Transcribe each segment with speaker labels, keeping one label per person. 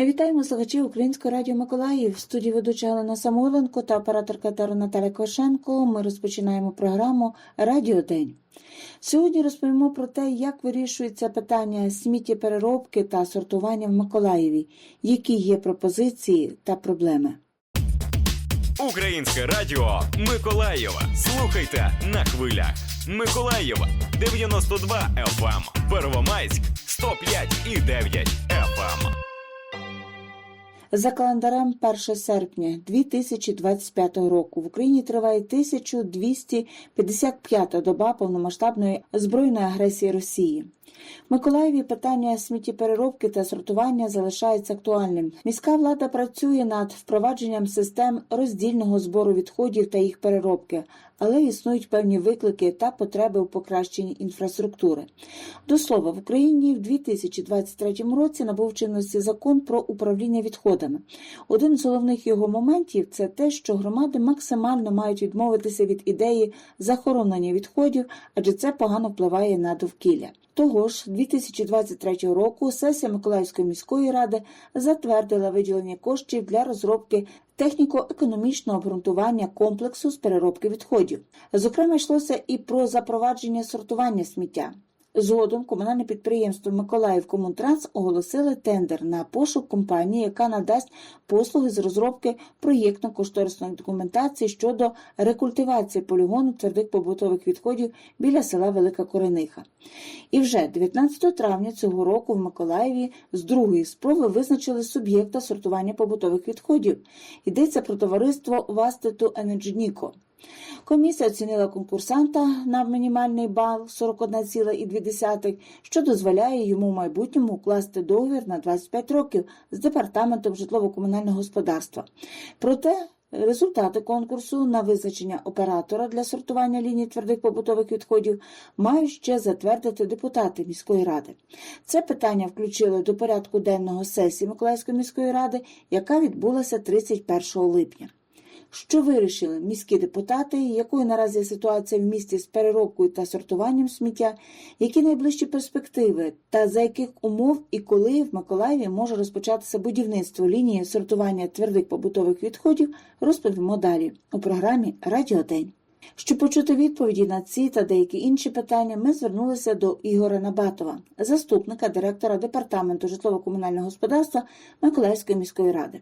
Speaker 1: Вітаємо слухачів Українського радіо Миколаїв. В студії ведуча Галина Самойленко та операторка Тара Наталя Кошенко. Ми розпочинаємо програму Радіо День. Сьогодні розповімо про те, як вирішується питання сміттєпереробки та сортування в Миколаєві, які є пропозиції та проблеми.
Speaker 2: Українське радіо Миколаєва. Слухайте на хвилях. Миколаєва 92 FM. Первомайськ 105 і 9 FM.
Speaker 1: За календарем 1 серпня 2025 року в Україні триває 1255 доба повномасштабної збройної агресії Росії. Миколаєві питання сміттєпереробки та сортування залишається актуальним. Міська влада працює над впровадженням систем роздільного збору відходів та їх переробки, але існують певні виклики та потреби у покращенні інфраструктури. До слова, в Україні в 2023 році набув чинності закон про управління відходами. Один з головних його моментів це те, що громади максимально мають відмовитися від ідеї захоронення відходів, адже це погано впливає на довкілля. Того ж 2023 року сесія Миколаївської міської ради затвердила виділення коштів для розробки техніко-економічного обґрунтування комплексу з переробки відходів. Зокрема, йшлося і про запровадження сортування сміття. Згодом комунальне підприємство Миколаїв Комунтранс оголосили тендер на пошук компанії, яка надасть послуги з розробки проєктно-кошторисної документації щодо рекультивації полігону твердих побутових відходів біля села Велика Корениха. І вже 19 травня цього року в Миколаєві з другої спроби визначили суб'єкта сортування побутових відходів. Йдеться про товариство Вастету Енерджніко. Комісія оцінила конкурсанта на мінімальний бал 41,2, що дозволяє йому в майбутньому укласти договір на 25 років з департаментом житлово-комунального господарства. Проте результати конкурсу на визначення оператора для сортування ліній твердих побутових відходів мають ще затвердити депутати міської ради. Це питання включили до порядку денного сесії Миколаївської міської ради, яка відбулася 31 липня. Що вирішили міські депутати, якою наразі ситуація в місті з переробкою та сортуванням сміття, які найближчі перспективи? Та за яких умов і коли в Миколаєві може розпочатися будівництво лінії сортування твердих побутових відходів, розповімо далі у програмі Радіо День. Щоб почути відповіді на ці та деякі інші питання, ми звернулися до Ігоря Набатова, заступника директора департаменту житлово-комунального господарства Миколаївської міської ради.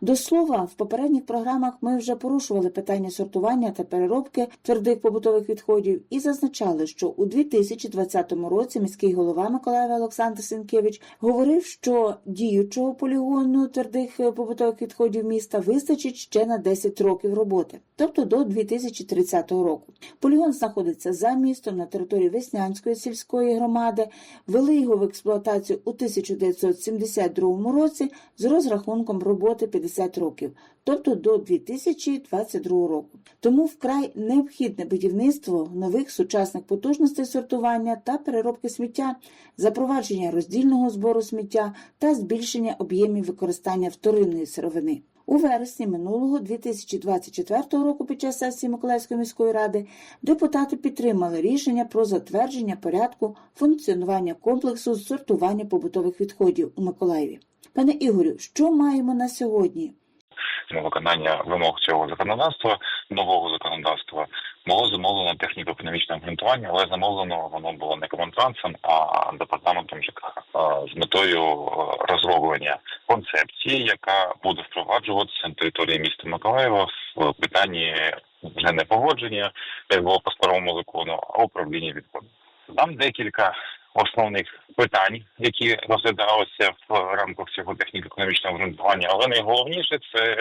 Speaker 1: До слова, в попередніх програмах ми вже порушували питання сортування та переробки твердих побутових відходів і зазначали, що у 2020 році міський голова Миколаєва Олександр Сенкевич говорив, що діючого полігону твердих побутових відходів міста вистачить ще на 10 років роботи, тобто до 2030 року. Полігон знаходиться за містом на території Веснянської сільської громади. Вели його в експлуатацію у 1972 році з розрахунком роботи 50 років, тобто до 2022 року. Тому вкрай необхідне будівництво нових сучасних потужностей сортування та переробки сміття, запровадження роздільного збору сміття та збільшення об'ємів використання вторинної сировини. У вересні минулого 2024 року під час сесії Миколаївської міської ради депутати підтримали рішення про затвердження порядку функціонування комплексу з сортування побутових відходів у Миколаєві. Пане Ігорю, що маємо на сьогодні?
Speaker 3: На виконання вимог цього законодавства, нового законодавства, було замовлено техніко-економічне обґрунтування, але замовлено воно було не комунтрансом, а департаментом ЖКХ з метою е, розроблення концепції, яка буде впроваджуватися на території міста Миколаєва в питанні вже не погодження, як було по старому закону, а управління відходом. Там декілька основних питань, які розглядалися в рамках цього техніко-економічного обґрунтування, але найголовніше це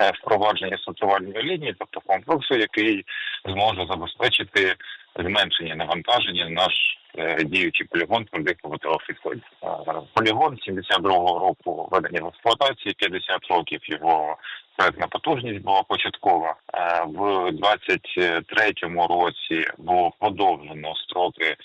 Speaker 3: е, впровадження сортувальної лінії, тобто комплексу, який зможе забезпечити зменшення навантаження наш е, діючий полігон твердих побутових відходів. Е, Полігон 72-го року введення в експлуатації, 50 років його проектна потужність була початкова. В 23-му році було подовжено строки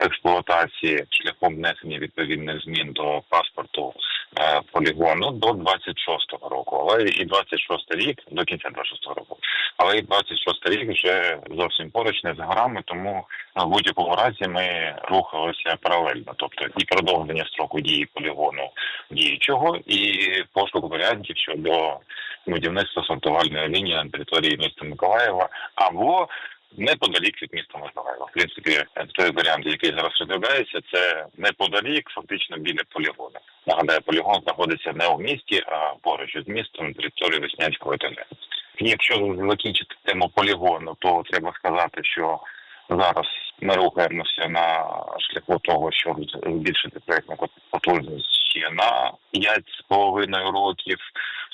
Speaker 3: експлуатації шляхом внесення відповідних змін до паспорту е, полігону до 26-го року. Але і 26 рік до кінця 26-го року. Але і 26 рік вже зовсім поруч не за горами, тому в будь-якому разі ми рухалися паралельно, тобто і продовження строку дії полігону діючого, і пошук варіантів щодо будівництва сортувальної лінії на території міста Миколаєва або неподалік від міста Миколаєва. В принципі, той варіант, який зараз розглядається, це неподалік, фактично біля полігону. Нагадаю, полігон знаходиться не у місті, а поруч із містом на території Веснянського ТГ. Якщо закінчити тему полігону, то треба сказати, що зараз ми рухаємося на шляху того, щоб збільшити проєктну потужність ще на 5,5 років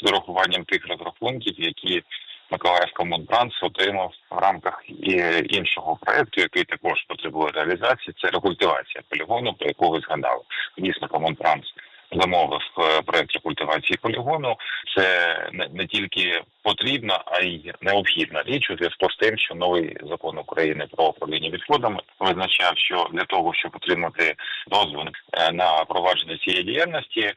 Speaker 3: з урахуванням тих розрахунків, які Миколаївська Монтранс отримав в рамках іншого проекту, який також потребує реалізації. Це рекультивація полігону, про яку ви згадали. Дійсно, Комунтранс замовив е, проект рекультивації полігону. Це не, тільки потрібна, а й необхідна річ у зв'язку з тим, що новий закон України про управління відходами визначав, що для того, щоб отримати дозвіл е, на провадження цієї діяльності, е,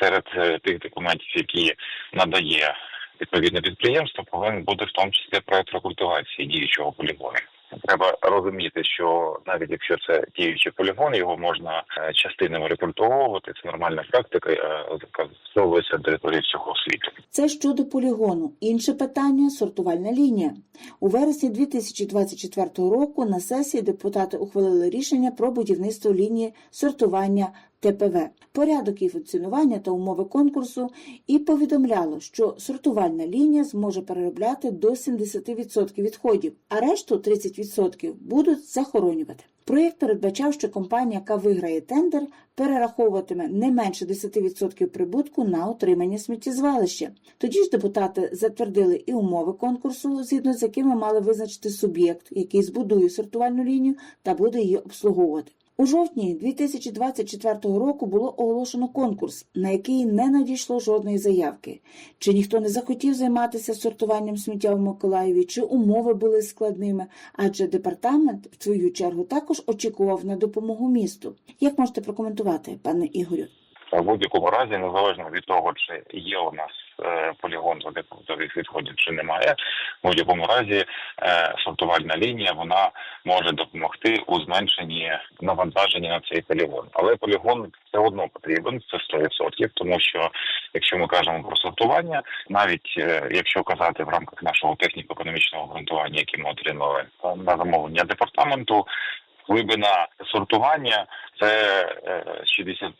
Speaker 3: серед тих документів, які надає відповідне підприємство, повинен бути в тому числі проект рекультивації діючого полігону. Треба розуміти, що навіть якщо це діючий полігон, його можна е, частинами рекультовувати. Це нормальна практика, е, яка застосовується території всього світу.
Speaker 1: Це щодо полігону. Інше питання сортувальна лінія. У вересні 2024 року на сесії депутати ухвалили рішення про будівництво лінії сортування ТПВ, порядок її функціонування та умови конкурсу, і повідомляло, що сортувальна лінія зможе переробляти до 70% відходів, а решту 30% будуть захоронювати. Проєкт передбачав, що компанія, яка виграє тендер, перераховуватиме не менше 10% прибутку на утримання сміттєзвалища. Тоді ж депутати затвердили і умови конкурсу, згідно з якими мали визначити суб'єкт, який збудує сортувальну лінію та буде її обслуговувати. У жовтні 2024 року було оголошено конкурс, на який не надійшло жодної заявки. Чи ніхто не захотів займатися сортуванням сміття в Миколаєві, чи умови були складними, адже департамент, в свою чергу, також очікував на допомогу місту. Як можете прокоментувати, пане Ігорю?
Speaker 3: В будь-якому разі, незалежно від того, чи є у нас полігон радикулітових відходів, чи немає, в будь-якому разі е, сортувальна лінія вона може допомогти у зменшенні навантаження на цей полігон. Але полігон все одно потрібен, це 100%, тому що якщо ми кажемо про сортування, навіть е, якщо казати в рамках нашого техніко-економічного обґрунтування, яке ми отримали е, на замовлення департаменту. Глибина сортування це е, 65-70%.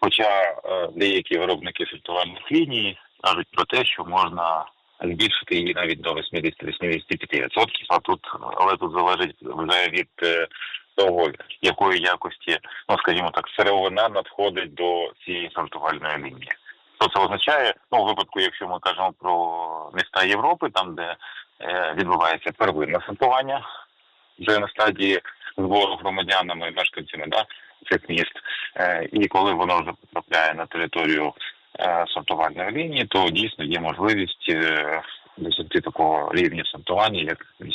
Speaker 3: Хоча е, деякі виробники сортувальних ліній кажуть про те, що можна збільшити її навіть до 80-85%, а тут але тут залежить вже від е, того, якої якості, ну скажімо так, сировина надходить до цієї сортувальної лінії. Що це означає? Ну, у випадку, якщо ми кажемо про міста Європи, там де е, відбувається первинне сортування, вже на стадії збору громадянами, мешканцями да, цих міст. Е, і коли воно вже потрапляє на територію е, сортувальної лінії, то дійсно є можливість е, досягти такого рівня сортування, як 85%.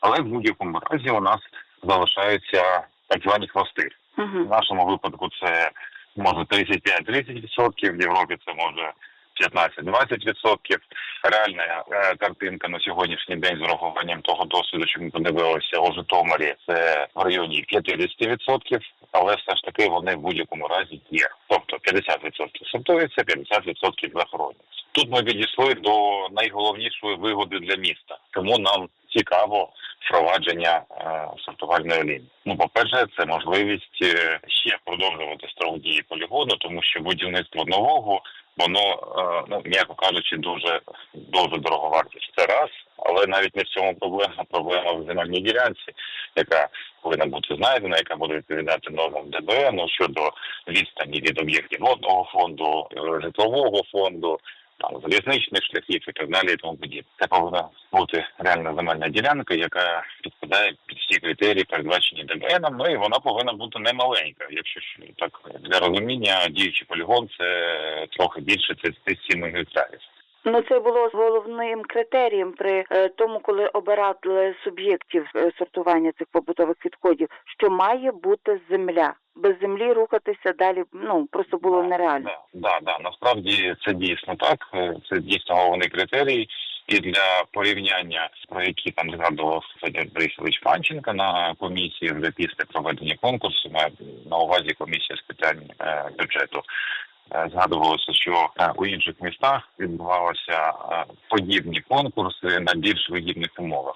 Speaker 3: Але в будь-якому разі у нас залишаються так звані хвости. В нашому випадку це може 35-30%, в Європі це може 15-20%. Реальна е, картинка на сьогоднішній день з урахуванням того досвіду, що подивилися у Житомирі, це в районі 50%, але все ж таки вони в будь-якому разі є. Тобто 50% сортується, 50% захоронюється. Тут ми відійшли до найголовнішої вигоди для міста, тому нам цікаво впровадження е, сортувальної лінії. Ну, по-перше, це можливість е, ще продовжувати строк дії полігону, тому що будівництво нового воно, е, ну м'яко кажучи, дуже дуже дороговартість. Це раз, але навіть не в цьому проблема. Проблема в земельній ділянці, яка повинна бути знайдена, яка буде відповідати нормам ДБН ну, щодо відстані від об'єктів водного фонду, е, житлового фонду. Там залізничних шляхів і так далі, і тому подібне. Це повинна бути реальна земельна ділянка, яка підпадає під всі критерії, передбачені ДБНом. Ну і вона повинна бути немаленька. Якщо що так для розуміння, діючий полігон це трохи більше 37 гектарів.
Speaker 4: Ну, це було головним критерієм при е, тому, коли обирали суб'єктів е, сортування цих побутових відходів, що має бути земля. Без землі рухатися далі ну просто було нереально.
Speaker 3: Да, да, да. Насправді це дійсно так. Е, Це дійсно головний критерій. І для порівняння, про які там згадував Федір Борисович Панченко на комісії вже після проведення конкурсу, маю на увазі комісія з питань бюджету. Е, Згадувалося, що е, у інших містах відбувалися е, подібні конкурси на більш вигідних умовах.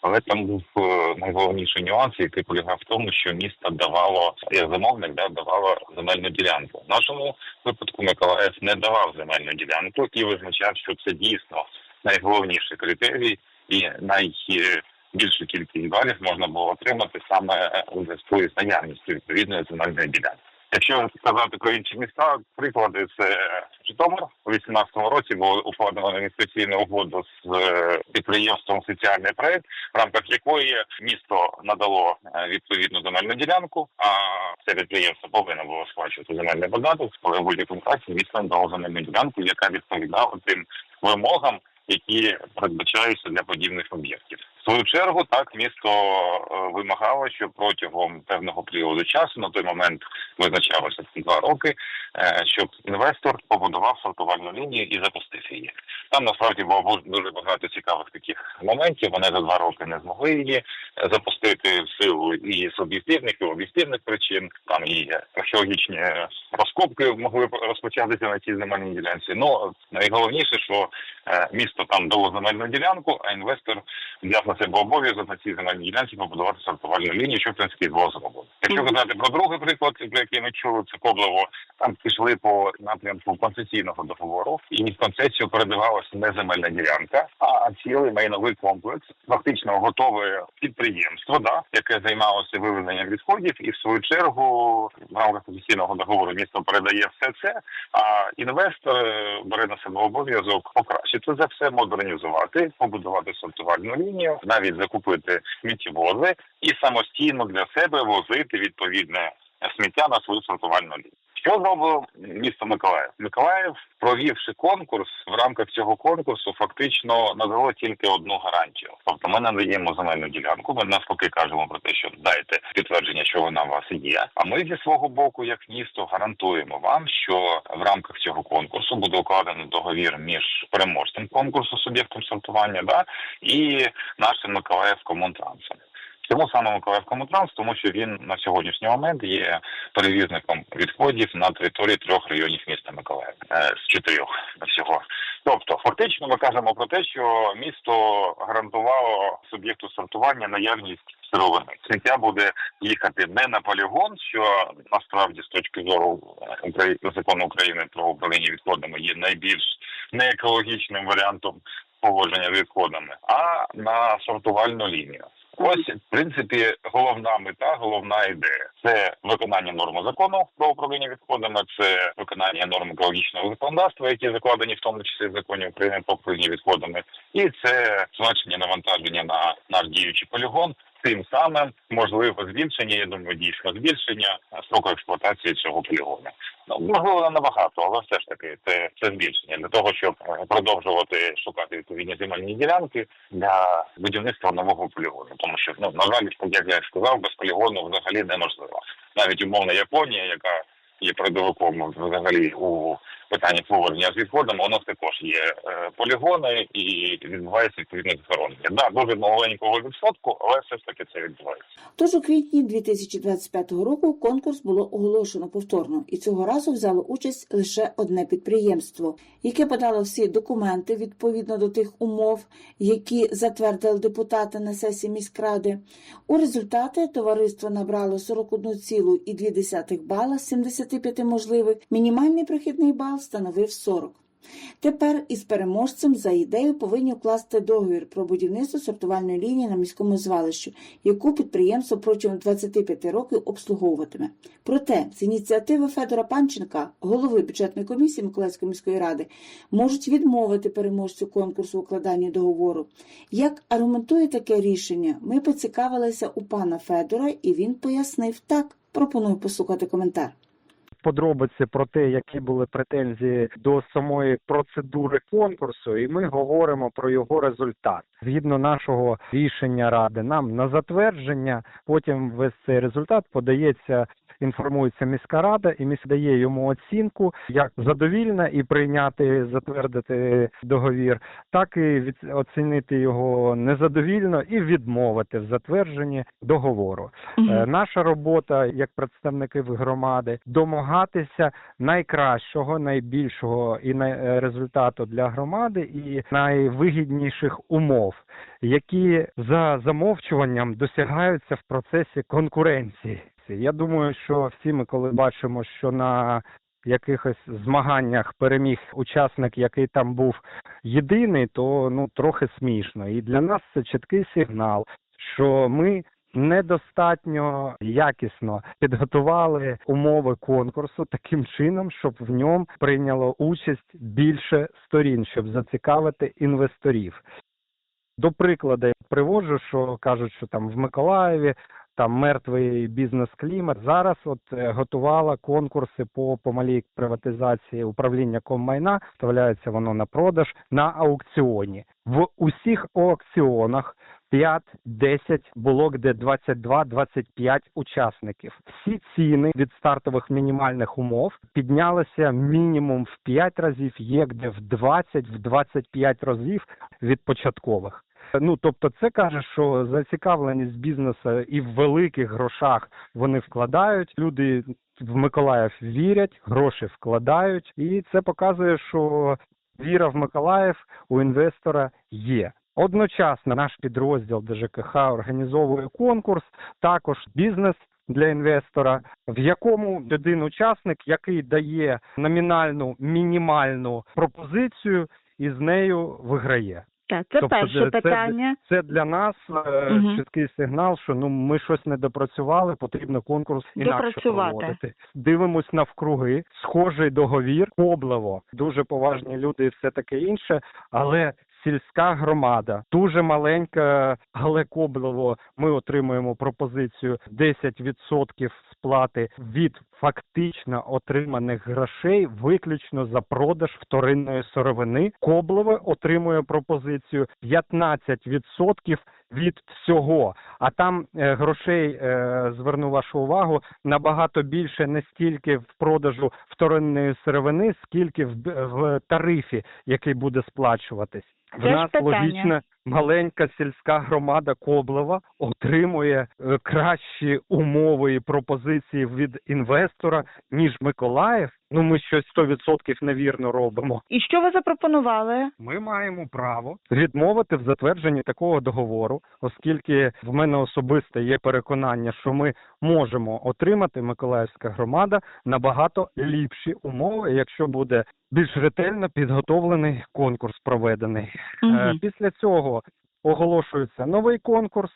Speaker 3: Але там був найголовніший нюанс, який полягав в тому, що місто давало замовник, да, давало земельну ділянку. В нашому випадку Миколаїв не давав земельну ділянку і визначав, що це дійсно найголовніший критерій і найбільшу кількість балів можна було отримати саме у зв'язку із наявністю відповідної земельної ділянки. Якщо сказати про інші міста, приклади це Житомир у 2018 році було укладено інвестиційну угоду з е, підприємством соціальний проект, в рамках якої місто надало е, відповідну земельну ділянку. А це підприємство повинно було сплачувати земельний податок, але в будь-якому разі місто надало земельну ділянку, яка відповідала тим вимогам, які передбачаються для подібних об'єктів. Свою чергу так місто е, вимагало, що протягом певного періоду часу на той момент визначалося два роки, е, щоб інвестор побудував сортувальну лінію і запустив її. Там насправді було дуже багато цікавих таких моментів. Вони за два роки не змогли її е, запустити в силу і з об'єктивних, і об'єктивних причин. Там і археологічні е, розкопки могли розпочатися на цій земельній ділянці. Ну найголовніше, що е, місто там дало земельну ділянку, а інвестор взяв на себе обов'язок на цій земельній ділянці побудувати сортувальну лінію, що в принципі було зроблено. Якщо казати про другий приклад, про який ми чули, це Коблево, там пішли по напрямку концесійного договору, і в концесію передавалася не земельна ділянка, а цілий майновий комплекс, фактично готове підприємство, да, яке займалося вивезенням відходів, і в свою чергу в рамках концесійного договору місто передає все це. А інвестор бере на себе обов'язок покращити це все, модернізувати, побудувати сортувальну лінію, навіть закупити сміттєвози і самостійно для себе возити відповідне сміття на свою сортувальну лінію. Що зробило місто Миколаїв? Миколаїв, провівши конкурс, в рамках цього конкурсу фактично надало тільки одну гарантію. Тобто ми надаємо земельну ділянку. Ми навпаки кажемо про те, що дайте підтвердження, що вона у вас є. А ми зі свого боку, як місто, гарантуємо вам, що в рамках цього конкурсу буде укладено договір між переможцем конкурсу суб'єктом сортування, да і нашим Миколаїв Комунтрансом. Чому саме Миколаїв Комутранс? Тому що він на сьогоднішній момент є перевізником відходів на території трьох районів міста Миколаїв е, з чотирьох всього. Тобто, фактично, ми кажемо про те, що місто гарантувало суб'єкту сортування наявність сировини. Сміття буде їхати не на полігон, що насправді з точки зору е, закону України про управління відходами є найбільш неекологічним варіантом поводження з відходами, а на сортувальну лінію. Ось, в принципі, головна мета, головна ідея це виконання норм закону про управління відходами, це виконання норм екологічного законодавства, які закладені в тому числі в законі України про управління відходами, і це зменшення навантаження на наш діючий полігон. Тим самим можливо збільшення, я думаю, дійсно збільшення строку експлуатації цього полігону. Ну, можливо, набагато, але все ж таки це, це збільшення для того, щоб е, продовжувати шукати відповідні земельні ділянки для будівництва нового полігону. Тому що ну на жаль, як я сказав, без полігону взагалі неможливо. Навіть умовна Японія, яка є передовиком взагалі у питанні поводження з відходами, у нас також є е, полігони і відбувається відповідне захоронення. Да, дуже маленького відсотку, але все ж таки це відбувається.
Speaker 1: Тож у квітні 2025 року конкурс було оголошено повторно, і цього разу взяло участь лише одне підприємство, яке подало всі документи відповідно до тих умов, які затвердили депутати на сесії міськради. У результаті товариство набрало 41,2 бала з 75 можливих. Мінімальний прохідний бал становив 40. Тепер із переможцем за ідею повинні укласти договір про будівництво сортувальної лінії на міському звалищі, яку підприємство протягом 25 років обслуговуватиме. Проте з ініціативи Федора Панченка, голови бюджетної комісії Миколаївської міської ради, можуть відмовити переможцю конкурсу укладання договору. Як аргументує таке рішення, ми поцікавилися у пана Федора, і він пояснив так. Пропоную послухати коментар.
Speaker 5: Подробиці про те, які були претензії до самої процедури конкурсу, і ми говоримо про його результат. Згідно нашого рішення ради, нам на затвердження, потім весь цей результат подається. Інформується міська рада, і міська дає йому оцінку як задовільна і прийняти, затвердити договір, так і від оцінити його незадовільно і відмовити в затвердженні договору. Е, Наша робота як представників громади домагатися найкращого, найбільшого і най- е, результату для громади і найвигідніших умов, які за замовчуванням досягаються в процесі конкуренції. Я думаю, що всі ми, коли бачимо, що на якихось змаганнях переміг учасник, який там був єдиний, то ну трохи смішно. І для нас це чіткий сигнал, що ми недостатньо якісно підготували умови конкурсу таким чином, щоб в ньому прийняло участь більше сторін, щоб зацікавити інвесторів. До прикладу, я приводжу, що кажуть, що там в Миколаєві там мертвий бізнес-клімат. Зараз от е, готувала конкурси по помалій приватизації управління коммайна. Вставляється воно на продаж на аукціоні. В усіх аукціонах 5-10 було де 22-25 учасників. Всі ціни від стартових мінімальних умов піднялися мінімум в 5 разів, є де в 20-25 разів від початкових. Ну тобто, це каже, що зацікавленість бізнесу і в великих грошах вони вкладають. Люди в Миколаїв вірять, гроші вкладають, і це показує, що віра в Миколаїв у інвестора є. Одночасно наш підрозділ ДЖКХ організовує конкурс, також бізнес для інвестора, в якому один учасник, який дає номінальну мінімальну пропозицію, і з нею виграє.
Speaker 6: Так, це
Speaker 5: Тобто
Speaker 6: перше
Speaker 5: це-
Speaker 6: питання.
Speaker 5: Це для нас
Speaker 6: Мгм.
Speaker 5: чіткий сигнал, що ну ми щось не допрацювали, потрібно конкурс інакше проводити. Дивимось навкруги, схожий договір, Коблево, дуже поважні люди і все таке інше, але. Сільська громада дуже маленька, але Коблево ми отримуємо пропозицію 10% сплати від фактично отриманих грошей виключно за продаж вторинної сировини. Коблеве отримує пропозицію 15% від всього. А там е, грошей е, зверну вашу увагу набагато більше не стільки в продажу вторинної сировини, скільки в, в тарифі, який буде сплачуватись. В нас логічно маленька сільська громада Коблева отримує е, кращі умови і пропозиції від інвестора ніж Миколаїв. Ну ми щось 100% невірно робимо.
Speaker 6: І що ви запропонували?
Speaker 5: Ми маємо право відмовити в затвердженні такого договору, оскільки в мене особисто є переконання, що ми можемо отримати Миколаївська громада набагато ліпші умови, якщо буде більш ретельно підготовлений конкурс проведений.
Speaker 6: Мгм.
Speaker 5: Після цього оголошується новий конкурс.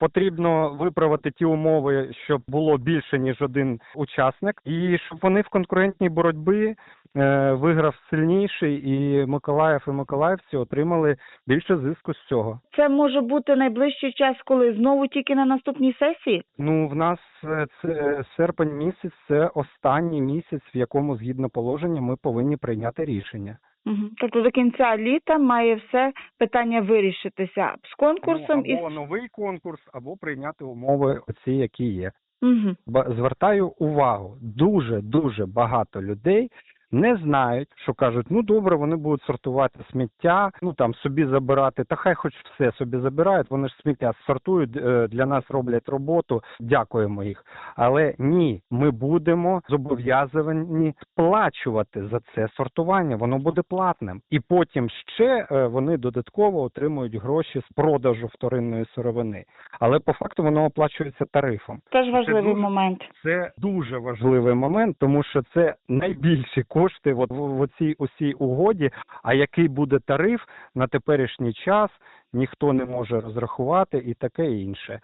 Speaker 5: Потрібно виправити ті умови, щоб було більше ніж один учасник, і щоб вони в конкурентній боротьбі е, виграв сильніший, і Миколаїв і Миколаївці отримали більше зиску з цього.
Speaker 6: Це може бути найближчий час, коли знову тільки на наступній сесії?
Speaker 5: Ну в нас е, це серпень місяць, це останній місяць, в якому згідно положення ми повинні прийняти рішення.
Speaker 6: Угу. Тобто до кінця літа має все питання вирішитися з конкурсом
Speaker 5: ну, або новий конкурс, або прийняти умови оці, які є.
Speaker 6: угу.
Speaker 5: Звертаю увагу, дуже дуже багато людей не знають, що кажуть, ну добре, вони будуть сортувати сміття, ну там собі забирати, та хай хоч все собі забирають, вони ж сміття сортують, е, для нас роблять роботу, дякуємо їх. Але ні, ми будемо зобов'язані сплачувати за це сортування, воно буде платним. І потім ще е, вони додатково отримують гроші з продажу вторинної сировини. Але по факту воно оплачується тарифом.
Speaker 6: Теж важливий
Speaker 5: дуже-
Speaker 6: момент.
Speaker 5: Це дуже важливий момент, тому що це найбільші кошти от в, цій усій угоді. А який буде тариф на теперішній час, ніхто не може розрахувати і таке інше.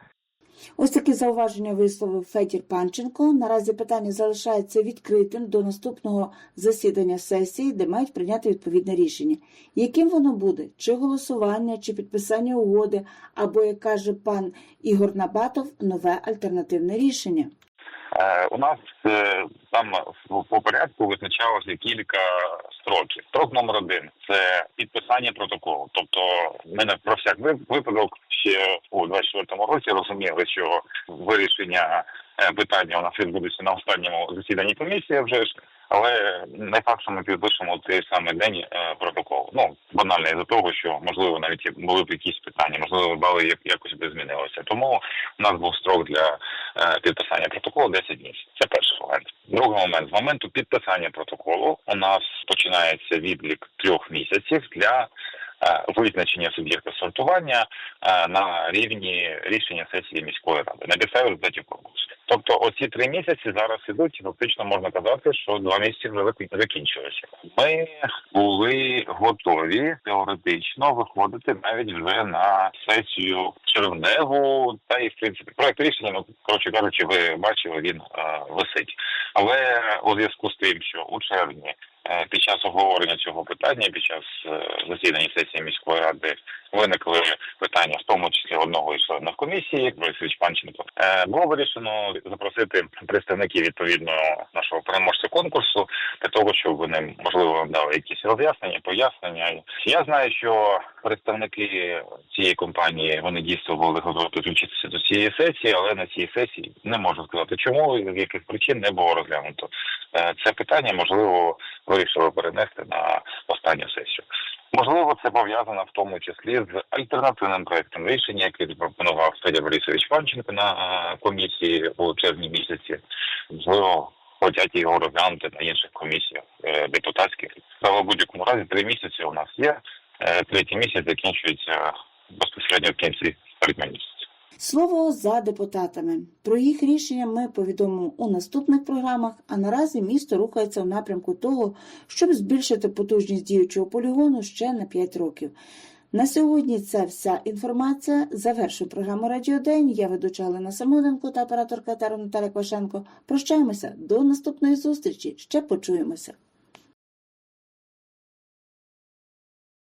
Speaker 1: Ось такі зауваження висловив Федір Панченко. Наразі питання залишається відкритим до наступного засідання сесії, де мають прийняти відповідне рішення. Яким воно буде? Чи голосування, чи підписання угоди, або, як каже пан Ігор Набатов, нове альтернативне рішення.
Speaker 3: Е, у нас е, там по порядку визначалося кілька строків. Строк номер один це підписання протоколу. Тобто, ми на про всяк ви- випадок ще у 24-му році розуміли, що вирішення е, питання у нас відбудеться на останньому засіданні комісії вже ж. Але не факт, що ми підпишемо той самий день е, протокол. Ну банально із-за того, що можливо навіть були б якісь питання, можливо, бали як- якось би змінилися. Тому у нас був строк для е, підписання протоколу 10 днів. Це перший момент. Другий момент з моменту підписання протоколу у нас починається відлік трьох місяців для е, визначення суб'єкта сортування на рівні рішення сесії міської ради на підставі результатів конкурсу. Тобто, оці три місяці зараз ідуть, і фактично можна казати, що два місяці вже закін- закінчилися. Ми були готові теоретично виходити навіть вже на сесію червневу, та і в принципі проект рішення, ну коротше кажучи, ви бачили, він е, висить. Але у зв'язку з тим, що у червні е, під час обговорення цього питання, під час е, засідання сесії міської ради виникли питання, в тому числі одного із членів комісії, Борисович Панченко, е, було вирішено запросити представників відповідно нашого переможця конкурсу для того, щоб вони можливо дали якісь роз'яснення, пояснення. Я знаю, що представники цієї компанії вони дійсно були готові підключитися до цієї сесії, але на цій сесії не можу сказати, чому з яких причин не було розглянуто Е, це питання. Можливо, вирішили перенести на останню сесію. Можливо, це пов'язано в тому числі з альтернативним проектом рішення, який запропонував Федір Борисович Панченко на е, комісії у червні місяці. Можливо, хочуть його розглянути на інших комісіях е, депутатських. Але в будь-якому разі три місяці у нас є. Е, Третій місяць закінчується безпосередньо в кінці місяця.
Speaker 1: Слово за депутатами. Про їх рішення ми повідомимо у наступних програмах, а наразі місто рухається в напрямку того, щоб збільшити потужність діючого полігону ще на 5 років. На сьогодні це вся інформація. Завершую програму Радіодень. Я ведуча Олена Самоленко та операторка Тара Наталя Квашенко. Прощаємося до наступної зустрічі. Ще почуємося.